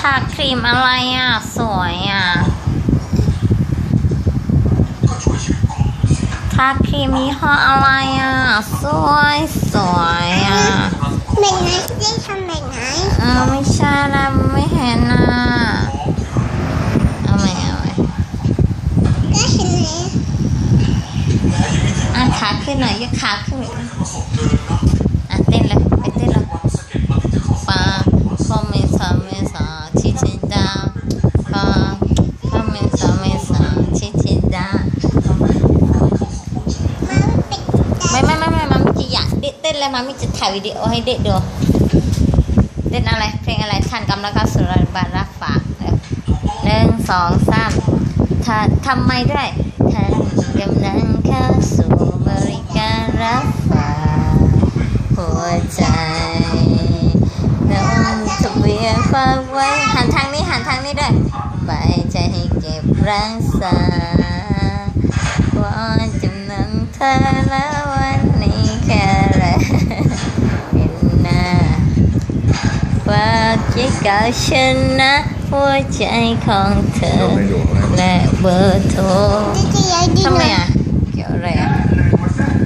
ทาครีมอะไรอะ สวยอะทาครีมยี่ห้ออะไรอะ สวยสวยอะแบบไหนได้ทำแบบไหนเออไม่ใช่นะไม่เห็นนะเอาไหมเอาไหมก็เห็นไหมอะขาขึ้นหน่อยยกขาขึ้นอีกอะเต้นเลยไปเต้นเลยปาฟอเมสาเมสาชิชิดาปาฟอเมสาเมสาชิชิดา มันเป็น ไม่ไม่ไม่มามิจะอยากเด็ดเต้นเลยมามิจะถ่ายวิดีโอให้เด็ดดูเต้นอะไร เพลงอะไรท่านกำลังเข้าสู่รัฐบาลรับฝากเร็วหนึ่งสองสามท่านทำไมด้วยท่านกำลังเข้าสู่บริการรับฝากหัวใจน้องทะเบียนฝากไว้หันทางนี้หันทางนี้ด้วยไปใจให้เก็บรักษาว่าจำนำเธอแล้ววันนี้แค่แรกเห็นหน้าฝากใจกับฉันนะหัวใจของเธอ และเบอร์โทรจะใหญ่ดีทำไมเลยอะเกี่ยวอะไรอะ